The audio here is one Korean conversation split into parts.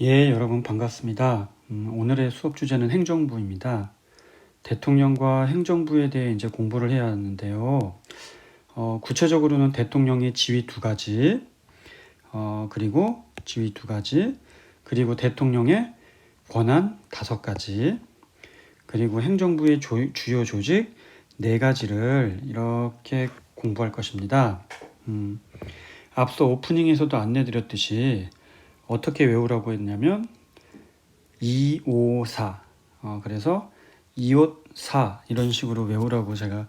예, 여러분 반갑습니다. 음, 오늘의 수업 주제는 행정부입니다. 대통령과 행정부에 대해 이제 공부를 해야 하는데요. 어, 구체적으로는 대통령의 지위 두 가지, 어, 그리고 지위 두 가지, 그리고 대통령의 권한 다섯 가지, 그리고 행정부의 조- 주요 조직 네 가지를 이렇게 공부할 것입니다. 음, 앞서 오프닝에서도 안내드렸듯이 어떻게 외우라고 했냐면 254 어, 그래서 254 이런 식으로 외우라고 제가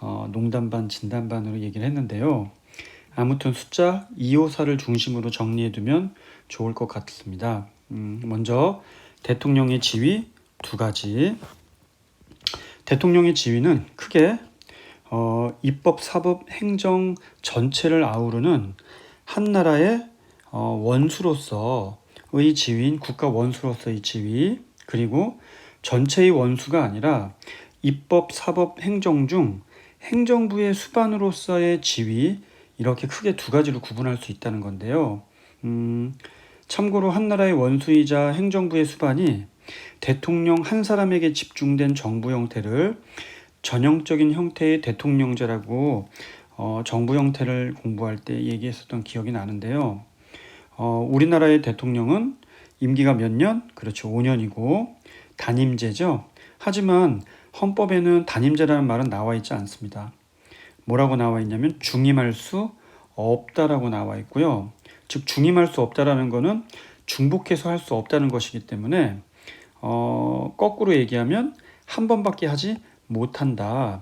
어, 농담 반 진담 반으로 얘기를 했는데요. 아무튼 숫자 254를 중심으로 정리해 두면 좋을 것 같습니다. 음, 먼저 대통령의 지위 두 가지. 대통령의 지위는 크게 어, 입법, 사법, 행정 전체를 아우르는 한 나라의 어, 원수로서의 지위인 국가 원수로서의 지위 그리고 전체의 원수가 아니라 입법, 사법, 행정 중 행정부의 수반으로서의 지위 이렇게 크게 두 가지로 구분할 수 있다는 건데요. 음, 참고로 한 나라의 원수이자 행정부의 수반이 대통령 한 사람에게 집중된 정부 형태를 전형적인 형태의 대통령제라고 어, 정부 형태를 공부할 때 얘기했었던 기억이 나는데요. 어, 우리나라의 대통령은 임기가 몇 년? 그렇죠. 5년이고 단임제죠. 하지만 헌법에는 단임제라는 말은 나와 있지 않습니다. 뭐라고 나와 있냐면 중임할 수 없다라고 나와 있고요. 즉 중임할 수 없다라는 거는 중복해서 할 수 없다는 것이기 때문에 어, 거꾸로 얘기하면 한 번밖에 하지 못한다.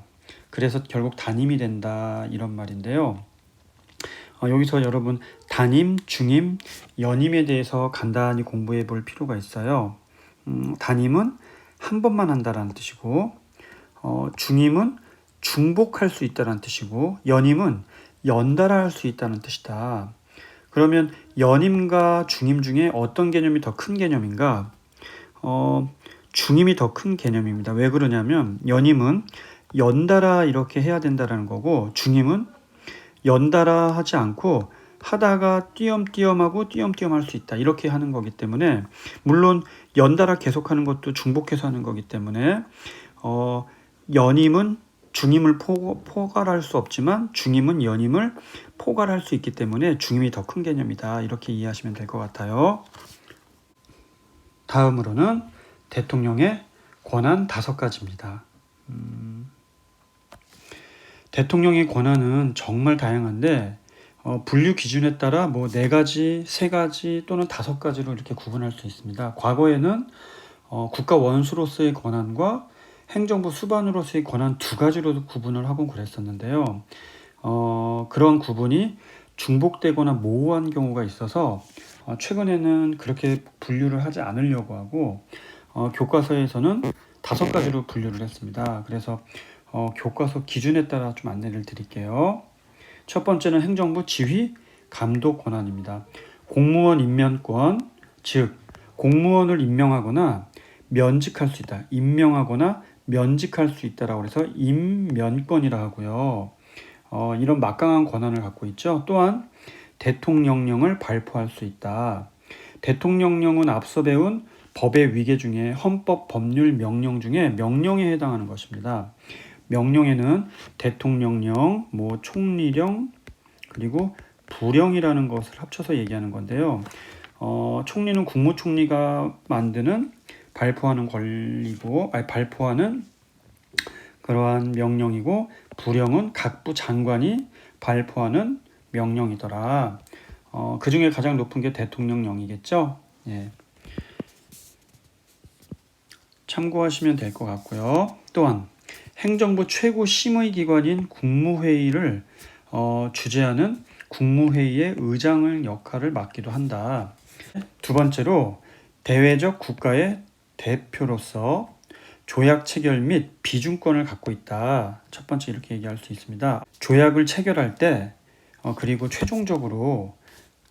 그래서 결국 단임이 된다 이런 말인데요. 어, 여기서 여러분 단임, 중임, 연임에 대해서 간단히 공부해 볼 필요가 있어요. 음, 단임은 한 번만 한다라는 뜻이고, 어, 중임은 중복할 수 있다는 뜻이고, 연임은 연달아 할 수 있다는 뜻이다. 그러면 연임과 중임 중에 어떤 개념이 더 큰 개념인가? 어, 중임이 더 큰 개념입니다. 왜 그러냐면 연임은 연달아 이렇게 해야 된다라는 거고 중임은 연달아 하지 않고 하다가 띄엄띄엄하고 띄엄띄엄 할 수 있다. 이렇게 하는 거기 때문에 물론 연달아 계속하는 것도 중복해서 하는 거기 때문에 어, 연임은 중임을 포, 포괄할 수 없지만 중임은 연임을 포괄할 수 있기 때문에 중임이 더 큰 개념이다. 이렇게 이해하시면 될 것 같아요. 다음으로는 대통령의 권한 다섯 가지입니다. 음, 대통령의 권한은 정말 다양한데 어, 분류 기준에 따라 뭐 네 가지, 세 가지 또는 다섯 가지로 이렇게 구분할 수 있습니다. 과거에는 어, 국가 원수로서의 권한과 행정부 수반으로서의 권한 두 가지로 구분을 하고 그랬었는데요. 어, 그런 구분이 중복되거나 모호한 경우가 있어서 어, 최근에는 그렇게 분류를 하지 않으려고 하고 어, 교과서에서는 다섯 가지로 분류를 했습니다. 그래서 어, 교과서 기준에 따라 좀 안내를 드릴게요. 첫 번째는 행정부 지휘 감독 권한입니다. 공무원 임면권, 즉 공무원을 임명하거나 면직할 수 있다. 임명하거나 면직할 수 있다라고 해서 임면권이라 하고요. 어, 이런 막강한 권한을 갖고 있죠. 또한 대통령령을 발표할 수 있다. 대통령령은 앞서 배운 법의 위계 중에 헌법, 법률, 명령 중에 명령에 해당하는 것입니다. 명령에는 대통령령, 뭐 총리령, 그리고 부령이라는 것을 합쳐서 얘기하는 건데요. 어, 총리는 국무총리가 만드는 발표하는 권리고, 아니 발표하는 그러한 명령이고, 부령은 각부 장관이 발표하는 명령이더라. 어, 그 중에 가장 높은 게 대통령령이겠죠. 예. 참고하시면 될 것 같고요. 또한 행정부 최고 심의 기관인 국무회의를 어, 주재하는 국무회의의 의장을 역할을 맡기도 한다. 두 번째로 대외적 국가의 대표로서 조약 체결 및 비준권을 갖고 있다. 첫 번째 이렇게 얘기할 수 있습니다. 조약을 체결할 때 어, 그리고 최종적으로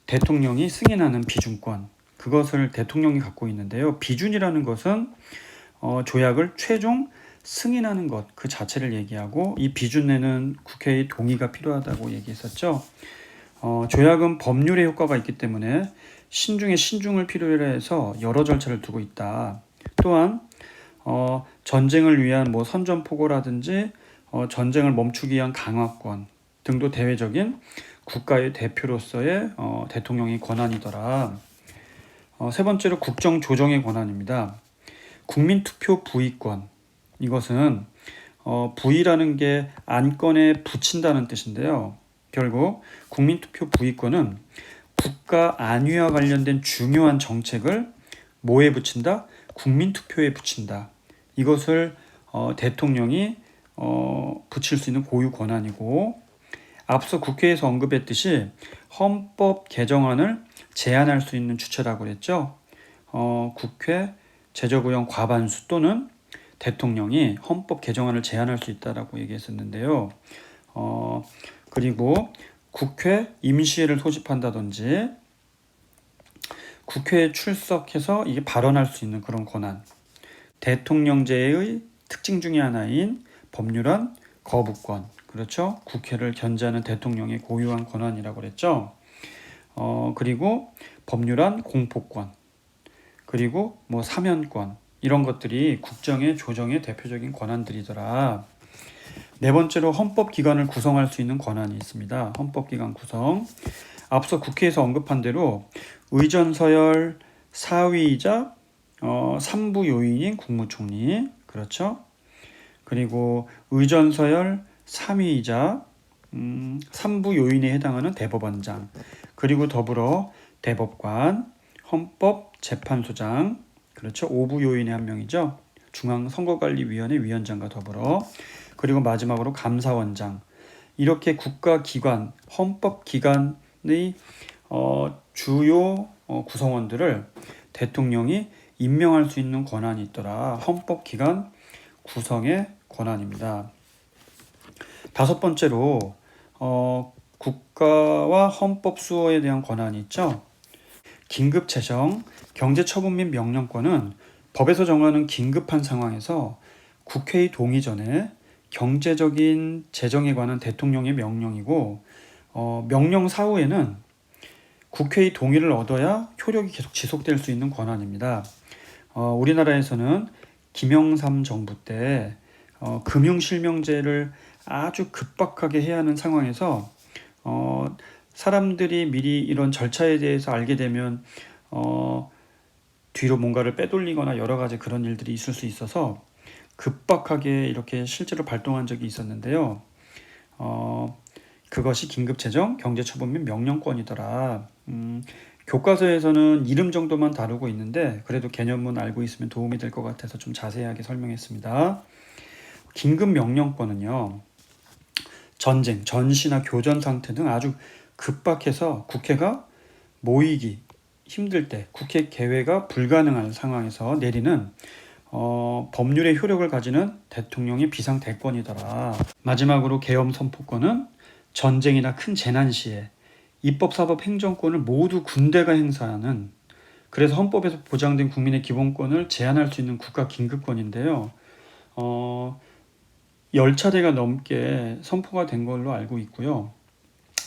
대통령이 승인하는 비준권 그것을 대통령이 갖고 있는데요. 비준이라는 것은 어, 조약을 최종 승인하는 것 그 자체를 얘기하고 이 비준에는 국회의 동의가 필요하다고 얘기했었죠. 어, 조약은 법률의 효과가 있기 때문에 신중에 신중을 필요로 해서 여러 절차를 두고 있다. 또한 어, 전쟁을 위한 뭐 선전포고라든지 어, 전쟁을 멈추기 위한 강화권 등도 대외적인 국가의 대표로서의 어, 대통령의 권한이더라. 어, 세 번째로 국정 조정의 권한입니다. 국민투표 부의권 이것은 어, 부의라는 게 안건에 붙인다는 뜻인데요. 결국 국민투표 부의권은 국가 안위와 관련된 중요한 정책을 뭐에 붙인다? 국민투표에 붙인다. 이것을 어, 대통령이 어, 붙일 수 있는 고유 권한이고 앞서 국회에서 언급했듯이 헌법 개정안을 제안할 수 있는 주체라고 그랬죠. 어, 국회 제저구형 과반수 또는 대통령이 헌법 개정안을 제안할 수 있다라고 얘기했었는데요. 어, 그리고 국회 임시회를 소집한다든지 국회에 출석해서 이게 발언할 수 있는 그런 권한. 대통령제의 특징 중의 하나인 법률안 거부권. 그렇죠? 국회를 견제하는 대통령의 고유한 권한이라고 그랬죠. 어, 그리고 법률안 공포권. 그리고 뭐 사면권. 이런 것들이 국정의 조정의 대표적인 권한들이더라. 네 번째로 헌법기관을 구성할 수 있는 권한이 있습니다. 헌법기관 구성. 앞서 국회에서 언급한 대로 의전서열 사위이자 어, 3부 요인인 국무총리 그렇죠. 그리고 의전서열 3위이자 음, 3부 요인에 해당하는 대법원장 그리고 더불어 대법관 헌법재판소장 그렇죠. 5부 요인의 한 명이죠. 중앙선거관리위원회 위원장과 더불어 그리고 마지막으로 감사원장 이렇게 국가기관 헌법기관의 어, 주요 어, 구성원들을 대통령이 임명할 수 있는 권한이 있더라. 헌법기관 구성의 권한입니다. 다섯 번째로 어, 국가와 헌법 수호에 대한 권한이 있죠. 긴급 재정, 경제 처분 및 명령권은 법에서 정하는 긴급한 상황에서 국회의 동의 전에 경제적인 재정에 관한 대통령의 명령이고 어, 명령 사후에는 국회의 동의를 얻어야 효력이 계속 지속될 수 있는 권한입니다. 어, 우리나라에서는 김영삼 정부 때 어, 금융실명제를 아주 급박하게 해야 하는 상황에서 어, 사람들이 미리 이런 절차에 대해서 알게 되면 어, 뒤로 뭔가를 빼돌리거나 여러 가지 그런 일들이 있을 수 있어서 급박하게 이렇게 실제로 발동한 적이 있었는데요. 어, 그것이 긴급재정, 경제처분 및 명령권이더라. 음, 교과서에서는 이름 정도만 다루고 있는데 그래도 개념은 알고 있으면 도움이 될 것 같아서 좀 자세하게 설명했습니다. 긴급 명령권은요. 전쟁, 전시나 교전 상태 등 아주 급박해서 국회가 모이기 힘들 때 국회 개회가 불가능한 상황에서 내리는 어, 법률의 효력을 가지는 대통령의 비상 대권이더라. 마지막으로 계엄 선포권은 전쟁이나 큰 재난 시에 입법, 사법, 행정권을 모두 군대가 행사하는 그래서 헌법에서 보장된 국민의 기본권을 제한할 수 있는 국가 긴급권인데요. 어, 열차대가 넘게 선포가 된 걸로 알고 있고요.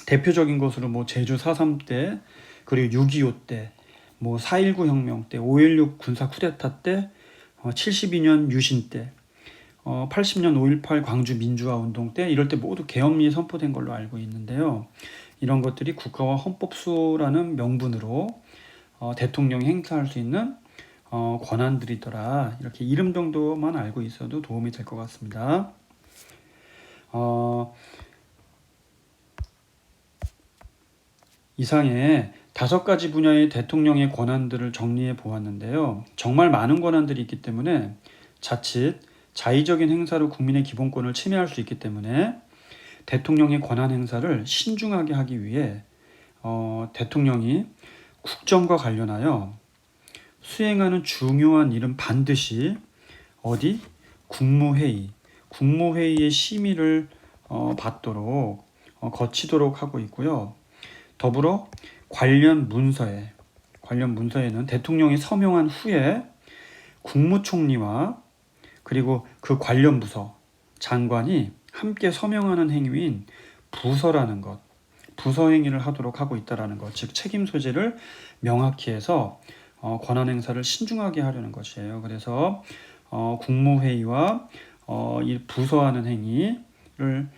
대표적인 것으로 뭐 제주 4.3 때, 그리고 6.25 때, 뭐 4.19 혁명 때, 5.16 군사 쿠데타 때, 어, 72년 유신 때, 어, 80년 5.18 광주 민주화 운동 때 이럴 때 모두 계엄이 선포된 걸로 알고 있는데요. 이런 것들이 국가와 헌법 수호라는 명분으로 어, 대통령이 행사할 수 있는 어, 권한들이더라. 이렇게 이름 정도만 알고 있어도 도움이 될 것 같습니다. 어, 이상의 다섯 가지 분야의 대통령의 권한들을 정리해 보았는데요. 정말 많은 권한들이 있기 때문에 자칫 자의적인 행사로 국민의 기본권을 침해할 수 있기 때문에 대통령의 권한 행사를 신중하게 하기 위해 어, 대통령이 국정과 관련하여 수행하는 중요한 일은 반드시 어디 국무회의, 국무회의의 심의를 어, 받도록 어, 거치도록 하고 있고요. 더불어 관련 문서에 관련 문서에는 대통령이 서명한 후에 국무총리와 그리고 그 관련 부서 장관이 함께 서명하는 행위인 부서라는 것, 부서 행위를 하도록 하고 있다라는 것, 즉 책임 소재를 명확히 해서 어, 권한 행사를 신중하게 하려는 것이에요. 그래서 어, 국무회의와 어, 이 부서하는 행위를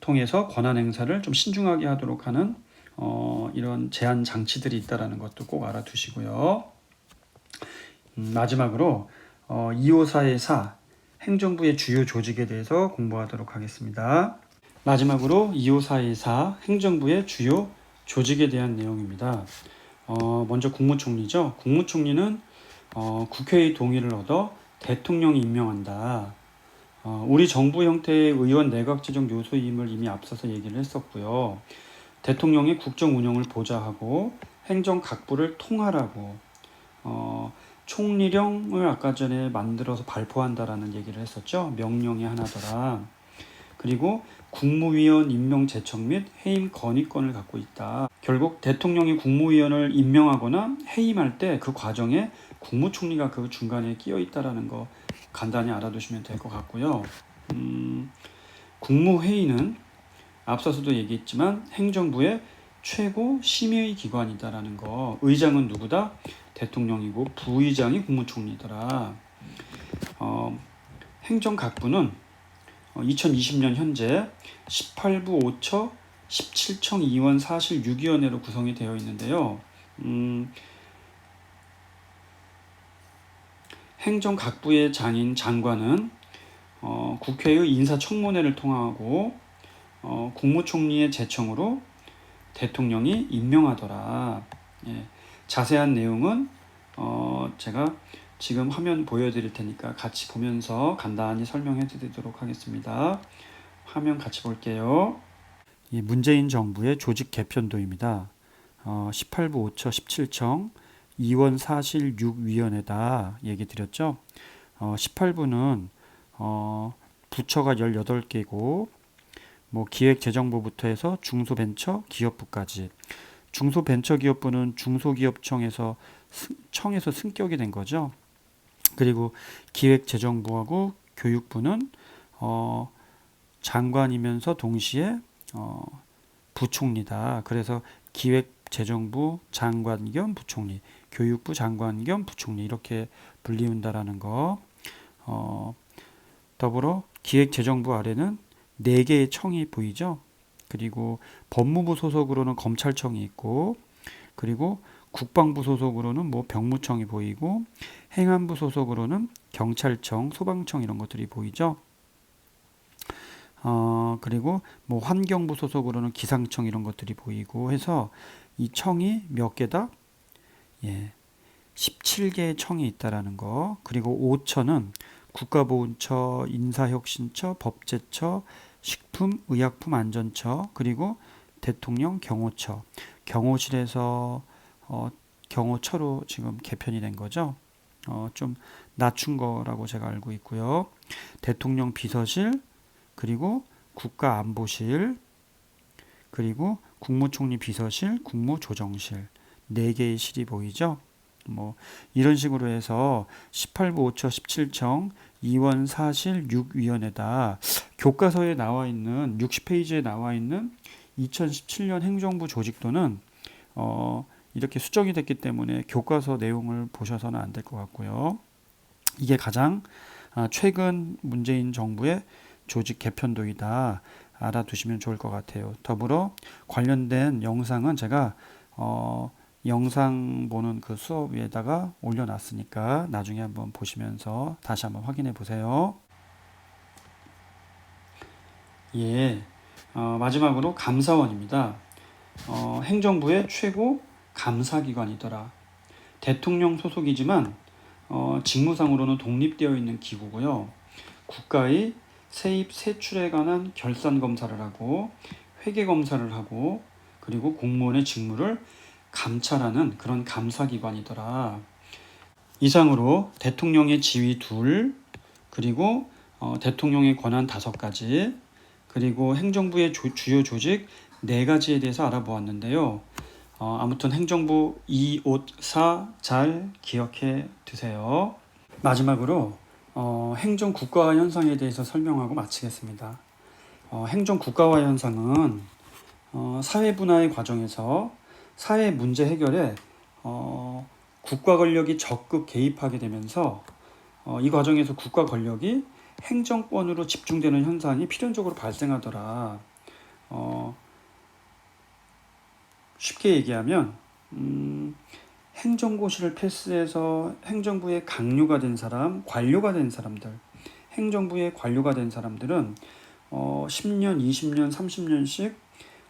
통해서 권한 행사를 좀 신중하게 하도록 하는 어, 이런 제한 장치들이 있다라는 것도 꼭 알아두시고요. 음, 마지막으로 어, 254의 4 행정부의 주요 조직에 대해서 공부하도록 하겠습니다. 마지막으로 254의 4 행정부의 주요 조직에 대한 내용입니다. 어, 먼저 국무총리죠. 국무총리는 어, 국회의 동의를 얻어 대통령이 임명한다. 어, 우리 정부 형태의 의원 내각 지정 요소임을 이미 앞서서 얘기를 했었고요. 대통령이 국정 운영을 보좌하고 행정 각부를 통할하고 어, 총리령을 아까 전에 만들어서 발표한다라는 얘기를 했었죠. 명령이 하나더라. 그리고 국무위원 임명 제청 및 해임 건의권을 갖고 있다. 결국 대통령이 국무위원을 임명하거나 해임할 때 그 과정에 국무총리가 그 중간에 끼어 있다라는 거 간단히 알아두시면 될 것 같고요. 음, 국무회의는 앞서서도 얘기했지만 행정부의 최고 심의 기관이다라는 거. 의장은 누구다? 대통령이고 부의장이 국무총리더라. 어, 행정각부는 2020년 현재 18부 5처 17청 2원 사실 6위원회로 구성이 되어 있는데요. 음, 행정각부의 장인 장관은 어, 국회의 인사청문회를 통하고 어, 국무총리의 제청으로 대통령이 임명하더라. 예, 자세한 내용은 어, 제가 지금 화면 보여드릴 테니까 같이 보면서 간단히 설명해 드리도록 하겠습니다. 화면 같이 볼게요. 이 문재인 정부의 조직 개편도입니다. 어, 18부 5처 17청 2원 사실 6위원회다 얘기 드렸죠. 어, 18부는 어, 부처가 18개고 뭐 기획재정부부터 해서 중소벤처 기업부까지 중소벤처기업부는 중소기업청에서 청에서 승격이 된 거죠. 그리고 기획재정부하고 교육부는 어, 장관이면서 동시에 어, 부총리다. 그래서 기획재정부 장관 겸 부총리, 교육부 장관 겸 부총리 이렇게 불리운다라는 거. 어, 더불어 기획재정부 아래는 네 개의 청이 보이죠. 그리고 법무부 소속으로는 검찰청이 있고, 그리고 국방부 소속으로는 뭐 병무청이 보이고, 행안부 소속으로는 경찰청, 소방청 이런 것들이 보이죠. 어, 그리고 뭐 환경부 소속으로는 기상청 이런 것들이 보이고 해서 이 청이 몇 개다? 예. 17개의 청이 있다라는 거. 그리고 5처는 국가보훈처, 인사혁신처, 법제처, 식품의약품안전처, 그리고 대통령 경호처. 경호실에서 어, 경호처로 지금 개편이 된 거죠. 어, 좀 낮춘 거라고 제가 알고 있고요. 대통령 비서실, 그리고 국가안보실, 그리고 국무총리 비서실, 국무조정실 네 개의 실이 보이죠. 뭐 이런 식으로 해서 18부 5처 17청 2원 사실 6위원회다. 교과서에 나와 있는 60페이지에 나와 있는 2017년 행정부 조직도는 어, 이렇게 수정이 됐기 때문에 교과서 내용을 보셔서는 안 될 것 같고요. 이게 가장 아, 최근 문재인 정부의 조직 개편도이다 알아두시면 좋을 것 같아요. 더불어 관련된 영상은 제가 어, 영상 보는 그 수업 위에다가 올려놨으니까 나중에 한번 보시면서 다시 한번 확인해 보세요. 예, 어, 마지막으로 감사원입니다. 어, 행정부의 최고 감사기관이더라. 대통령 소속이지만 어, 직무상으로는 독립되어 있는 기구고요. 국가의 세입 세출에 관한 결산 검사를 하고 회계 검사를 하고 그리고 공무원의 직무를 감찰하는 그런 감사기관이더라. 이상으로 대통령의 지위 둘, 그리고 어, 대통령의 권한 다섯 가지, 그리고 행정부의 조, 주요 조직 네 가지에 대해서 알아보았는데요. 어, 아무튼 행정부 2, 5, 4 잘 기억해 두세요. 마지막으로 어, 행정 국가화 현상에 대해서 설명하고 마치겠습니다. 어, 행정 국가화 현상은 어, 사회 분화의 과정에서 사회 문제 해결에 어, 국가 권력이 적극 개입하게 되면서 어, 이 과정에서 국가 권력이 행정권으로 집중되는 현상이 필연적으로 발생하더라. 어, 쉽게 얘기하면 음, 행정고시를 패스해서 행정부의 강요가 된 사람, 관료가 된 사람들, 행정부의 관료가 된 사람들은 어, 10년, 20년, 30년씩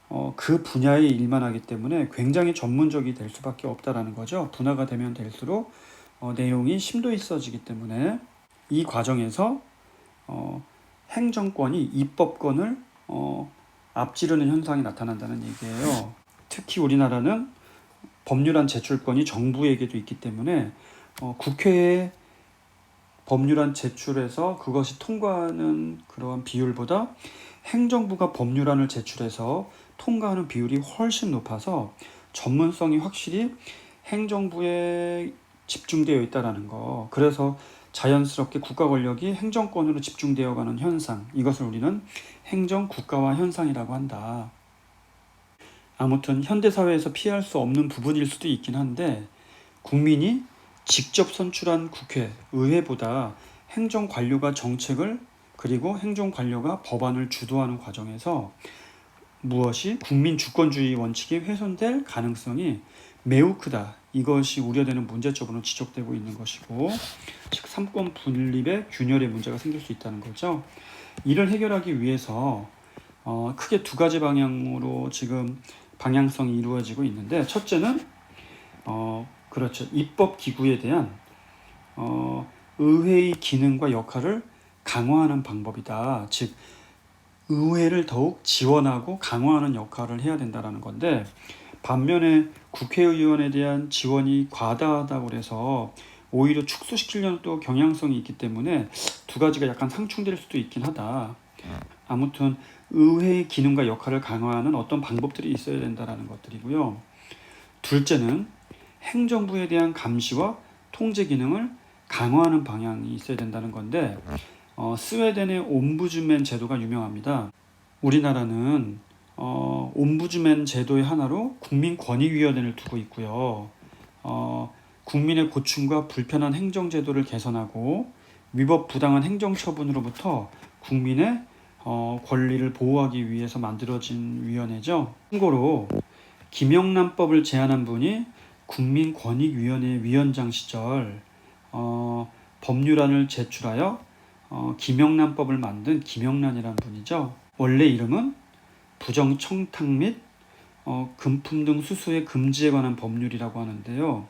어, 그 분야의 일만 하기 때문에 굉장히 전문적이 될 수밖에 없다라는 거죠. 분화가 되면 될수록 어, 내용이 심도 있어지기 때문에 이 과정에서 어, 행정권이 입법권을 어, 앞지르는 현상이 나타난다는 얘기예요. 특히 우리나라는 법률안 제출권이 정부에게도 있기 때문에 어, 국회에 법률안 제출해서 그것이 통과하는 그러한 비율보다 행정부가 법률안을 제출해서 통과하는 비율이 훨씬 높아서 전문성이 확실히 행정부에 집중되어 있다라는 거. 그래서 자연스럽게 국가 권력이 행정권으로 집중되어 가는 현상. 이것을 우리는 행정 국가화 현상이라고 한다. 아무튼 현대 사회에서 피할 수 없는 부분일 수도 있긴 한데 국민이 직접 선출한 국회, 의회보다 행정 관료가 정책을 그리고 행정 관료가 법안을 주도하는 과정에서 무엇이 국민 주권주의 원칙이 훼손될 가능성이 매우 크다. 이것이 우려되는 문제점으로 지적되고 있는 것이고, 즉 삼권 분립의 균열의 문제가 생길 수 있다는 거죠. 이를 해결하기 위해서 어, 크게 두 가지 방향으로 지금 방향성이 이루어지고 있는데, 첫째는 어, 그렇죠. 입법 기구에 대한 어, 의회의 기능과 역할을 강화하는 방법이다. 즉 의회를 더욱 지원하고 강화하는 역할을 해야 된다라는 건데 반면에 국회의원에 대한 지원이 과다하다고 그래서 오히려 축소시키려는 또 경향성이 있기 때문에 두 가지가 약간 상충될 수도 있긴 하다. 아무튼 의회의 기능과 역할을 강화하는 어떤 방법들이 있어야 된다라는 것들이고요. 둘째는 행정부에 대한 감시와 통제 기능을 강화하는 방향이 있어야 된다는 건데 어, 스웨덴의 옴부즈맨 제도가 유명합니다. 우리나라는 어, 옴부즈맨 제도의 하나로 국민권익위원회를 두고 있고요. 어, 국민의 고충과 불편한 행정제도를 개선하고 위법 부당한 행정처분으로부터 국민의 어, 권리를 보호하기 위해서 만들어진 위원회죠. 참고로 김영란법을 제안한 분이 국민권익위원회 위원장 시절 어, 법률안을 제출하여 어, 김영란법을 만든 김영란이라는 분이죠. 원래 이름은 부정청탁 및 어, 금품 등 수수의 금지에 관한 법률이라고 하는데요.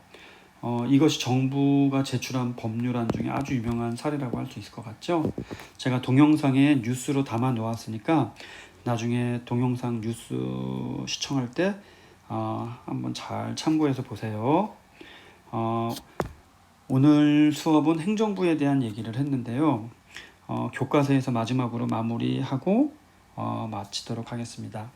어, 이것이 정부가 제출한 법률안 중에 아주 유명한 사례라고 할 수 있을 것 같죠. 제가 동영상에 뉴스로 담아 놓았으니까 나중에 동영상 뉴스 시청할 때 어, 한번 잘 참고해서 보세요. 어, 오늘 수업은 행정부에 대한 얘기를 했는데요. 어, 교과서에서 마지막으로 마무리하고 어, 마치도록 하겠습니다.